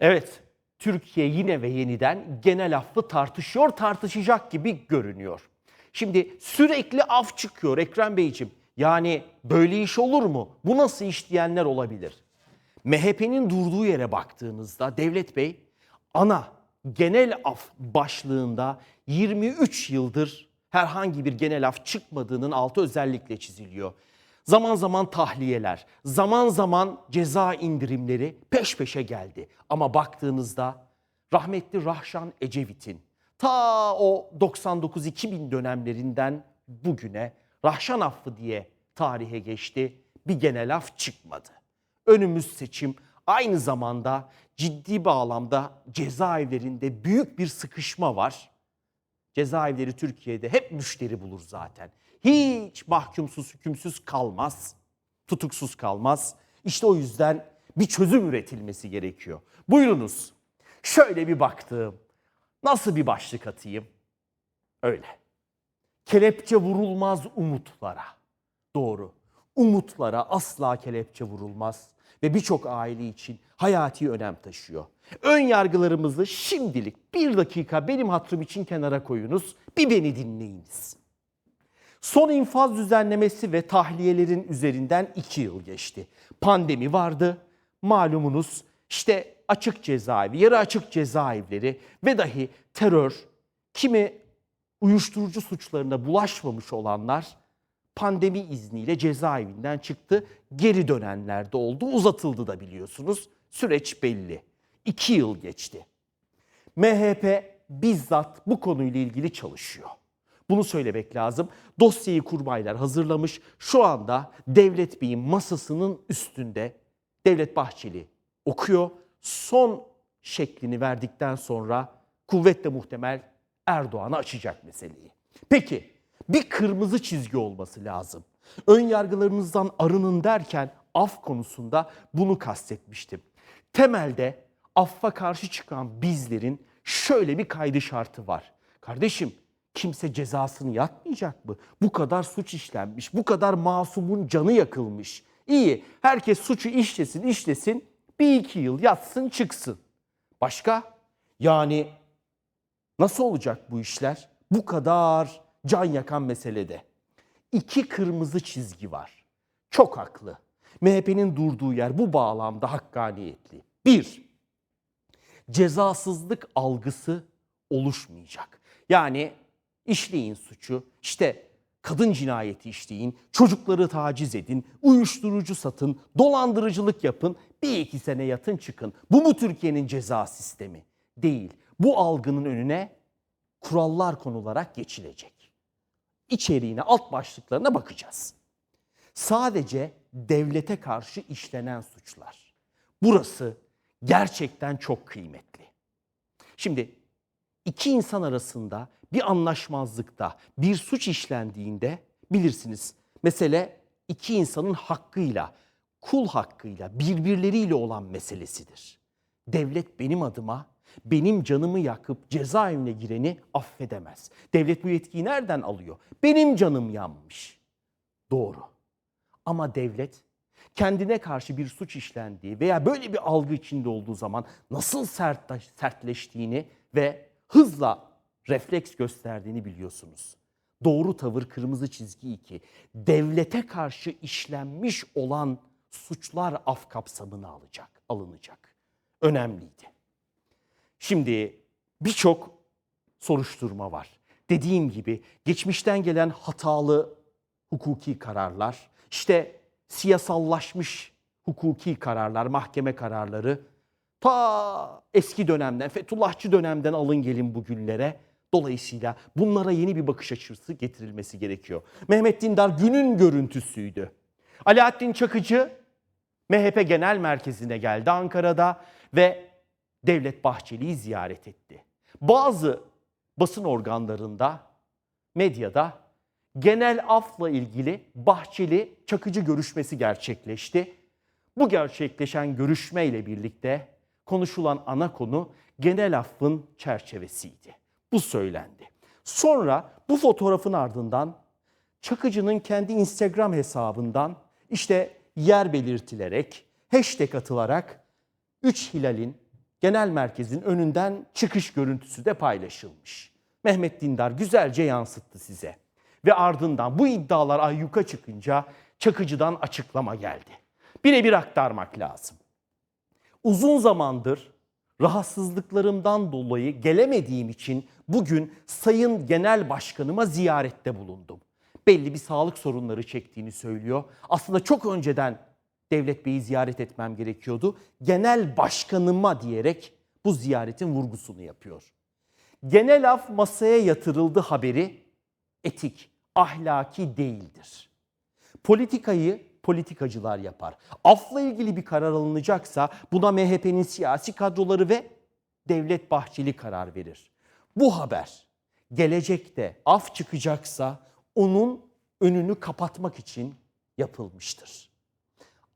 Evet, Türkiye yine ve yeniden genel affı tartışıyor, tartışacak gibi görünüyor. Şimdi sürekli af çıkıyor Ekrem Beyciğim. Yani böyle iş olur mu? Bu nasıl iş diyenler olabilir. MHP'nin durduğu yere baktığınızda Devlet Bey ana genel af başlığında 23 yıldır herhangi bir genel af çıkmadığının altı özellikle çiziliyor. Zaman zaman tahliyeler, zaman zaman ceza indirimleri peş peşe geldi. Ama baktığınızda rahmetli Rahşan Ecevit'in ta o 99-2000 dönemlerinden bugüne Rahşan affı diye tarihe geçti. Bir genel af çıkmadı. Önümüz seçim aynı zamanda ciddi bağlamda cezaevlerinde büyük bir sıkışma var. Cezaevleri Türkiye'de hep müşteri bulur zaten. Hiç mahkumsuz, hükümsüz kalmaz. Tutuksuz kalmaz. İşte o yüzden bir çözüm üretilmesi gerekiyor. Buyurunuz. Şöyle bir baktım. Nasıl bir başlık atayım? Öyle. Kelepçe vurulmaz umutlara. Doğru. Umutlara asla kelepçe vurulmaz ve birçok aile için hayati önem taşıyor. Ön yargılarımızı şimdilik bir dakika benim hatırım için kenara koyunuz. Bir beni dinleyiniz. Son infaz düzenlemesi ve tahliyelerin üzerinden iki yıl geçti. Pandemi vardı. Malumunuz işte açık cezaevi, yarı açık cezaevleri ve dahi terör, kimi uyuşturucu suçlarına bulaşmamış olanlar pandemi izniyle cezaevinden çıktı. Geri dönenler de oldu. Uzatıldı da biliyorsunuz. Süreç belli. İki yıl geçti. MHP bizzat bu konuyla ilgili çalışıyor. Bunu söylemek lazım. Dosyayı kurmaylar hazırlamış. Şu anda Devlet Bey'in masasının üstünde Devlet Bahçeli okuyor. Son şeklini verdikten sonra kuvvetle muhtemel Erdoğan'a açacak meseleyi. Peki bir kırmızı çizgi olması lazım. Ön yargılarımızdan arının derken af konusunda bunu kastetmiştim. Temelde affa karşı çıkan bizlerin şöyle bir kaydı şartı var. Kardeşim kimse cezasını yatmayacak mı? Bu kadar suç işlenmiş, bu kadar masumun canı yakılmış. İyi, herkes suçu işlesin, işlesin, bir iki yıl yatsın çıksın. Başka? Yani nasıl olacak bu işler? Bu kadar can yakan meselede. İki kırmızı çizgi var. Çok haklı. MHP'nin durduğu yer bu bağlamda hakkaniyetli. Bir, cezasızlık algısı oluşmayacak. Yani işleyin suçu, işte kadın cinayeti işleyin, çocukları taciz edin, uyuşturucu satın, dolandırıcılık yapın, bir iki sene yatın çıkın. Bu mu Türkiye'nin ceza sistemi? Değil. Bu algının önüne kurallar konularak geçilecek. İçeriğine, alt başlıklarına bakacağız. Sadece devlete karşı işlenen suçlar. Burası gerçekten çok kıymetli. Şimdi iki insan arasında bir anlaşmazlıkta bir suç işlendiğinde bilirsiniz mesele iki insanın hakkıyla, kul hakkıyla, birbirleriyle olan meselesidir. Devlet benim adıma benim canımı yakıp cezaevine gireni affedemez. Devlet bu yetkiyi nereden alıyor? Benim canım yanmış. Doğru. Ama devlet kendine karşı bir suç işlendiği veya böyle bir algı içinde olduğu zaman nasıl sert, sertleştiğini ve hızla refleks gösterdiğini biliyorsunuz. Doğru tavır kırmızı çizgi 2. Devlete karşı işlenmiş olan suçlar af kapsamına alacak, alınacak. Önemliydi. Şimdi birçok soruşturma var. Dediğim gibi geçmişten gelen hatalı hukuki kararlar, işte siyasallaşmış hukuki kararlar, mahkeme kararları ta eski dönemden, Fethullahçı dönemden alın gelin bugünlere. Dolayısıyla bunlara yeni bir bakış açısı getirilmesi gerekiyor. Mehmet Dindar günün görüntüsüydü. Alaaddin Çakıcı MHP Genel Merkezi'ne geldi Ankara'da ve Devlet Bahçeli'yi ziyaret etti. Bazı basın organlarında, medyada genel afla ilgili Bahçeli Çakıcı görüşmesi gerçekleşti. Bu gerçekleşen görüşmeyle birlikte konuşulan ana konu genel affın çerçevesiydi. Bu söylendi. Sonra bu fotoğrafın ardından Çakıcı'nın kendi Instagram hesabından işte yer belirtilerek, hashtag atılarak 3 hilalin genel merkezin önünden çıkış görüntüsü de paylaşılmış. Mehmet Dindar güzelce yansıttı size. Ve ardından bu iddialar ayyuka çıkınca Çakıcı'dan açıklama geldi. Birebir aktarmak lazım. Uzun zamandır rahatsızlıklarımdan dolayı gelemediğim için bugün Sayın Genel Başkanıma ziyarette bulundum. Belli bir sağlık sorunları çektiğini söylüyor. Aslında çok önceden Devlet Bey'i ziyaret etmem gerekiyordu. Genel Başkanıma diyerek bu ziyaretin vurgusunu yapıyor. Genel af masaya yatırıldı haberi etik, ahlaki değildir. Politikayı politikacılar yapar. Afla ilgili bir karar alınacaksa buna MHP'nin siyasi kadroları ve Devlet Bahçeli karar verir. Bu haber gelecekte af çıkacaksa onun önünü kapatmak için yapılmıştır.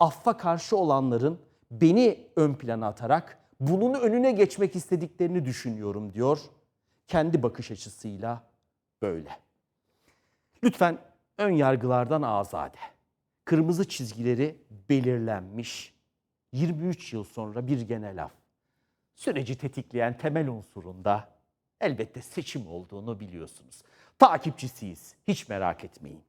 Affa karşı olanların beni ön plana atarak bunun önüne geçmek istediklerini düşünüyorum diyor. Kendi bakış açısıyla böyle. Lütfen ön yargılardan azade. Kırmızı çizgileri belirlenmiş. 23 yıl sonra bir genel af. Süreci tetikleyen temel unsurunda elbette seçim olduğunu biliyorsunuz. Takipçisiyiz. Hiç merak etmeyin.